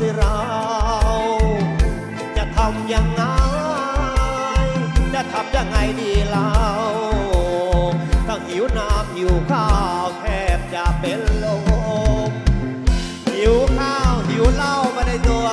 สิเรา จะทำยังไง จะทำยังไงดีเราต้องหิวน้ำหิวข้าวแทบจะเป็นลมหิวข้าวหิวเหล้ามาในตัว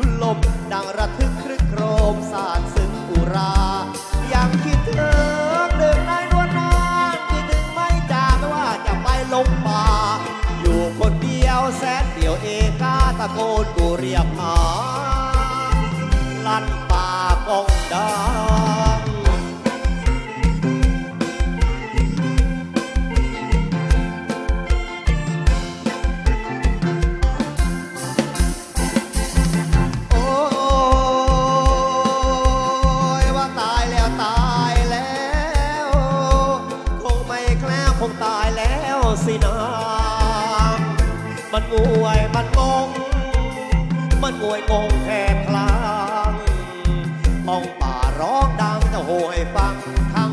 ุลม ดังระทึกครึกโครมสาดซึ้งอุรา ยังคิดถึงเดินได้นวนานคิดถึงไม่จากไม่ว่าจะไปลงป่า อยู่คนเดียวแสนเดียวเอกาตะโกนกูเรียบ แคล้วคงตายแล้วสินะมันงวยมันงง มันงวยงงแค่คลางมองป่าร้องดังจะโหยฟังทาง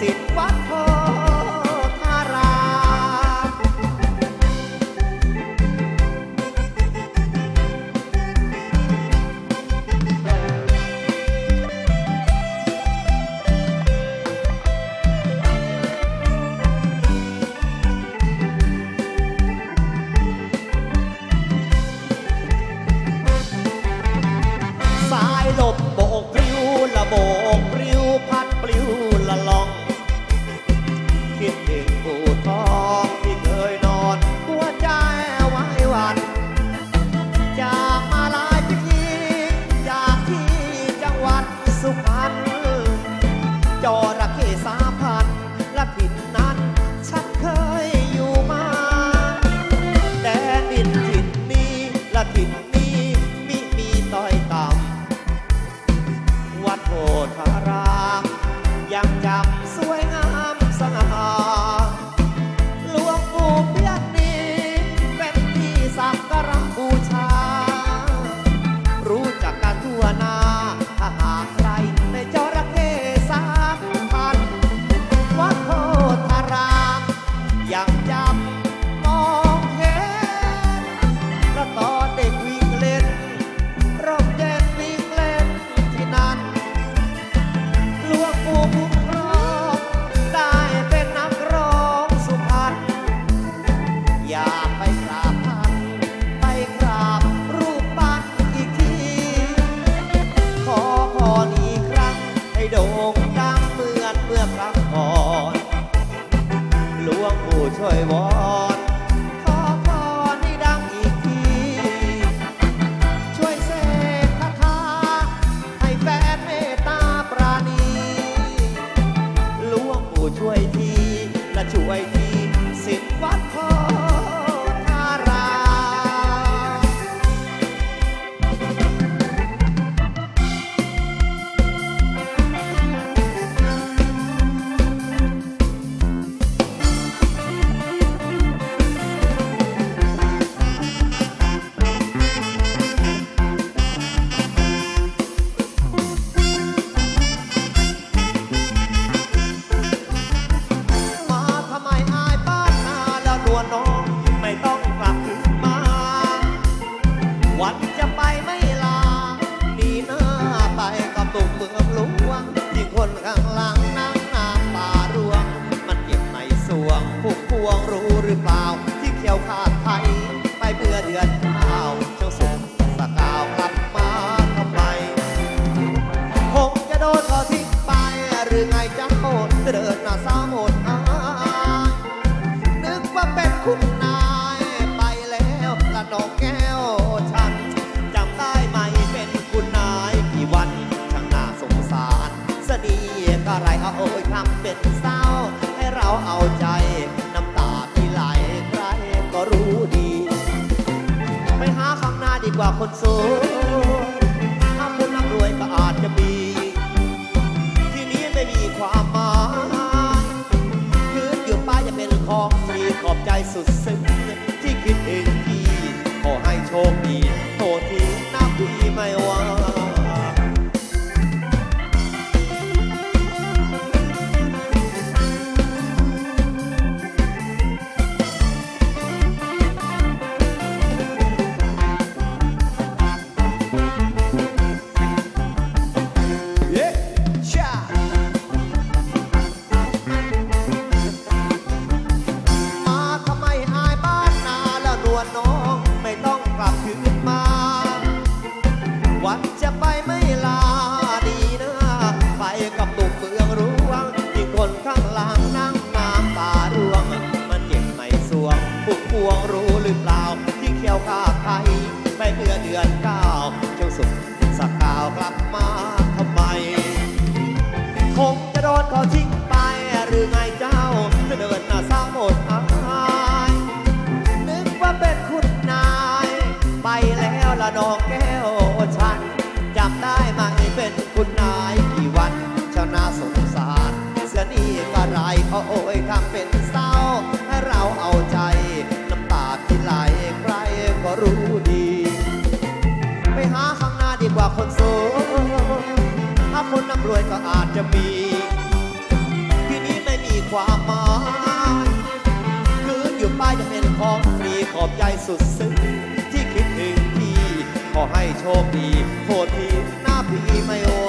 สิทธิ์วัดทองาวที่เกี่ยวข้า so เมื่อเดือนเก้าเจ้าสุขสักกาวกลับมาทำไม คงจะโดนเขาทิ้งไปหรือไงเจ้าจะเดินหน้าเศร้าหมดอายนึกว่าเป็นคุณนาย ไปแล้วละดอกแก จะมี ที่นี้ไม่มีความหมายคืนอยู่ป้ายจะเป็นของฟรีขอบใจสุดซึ้งที่คิดถึงพี่ ขอให้โชคดีโทษทีหน้าพี่ไม่โอ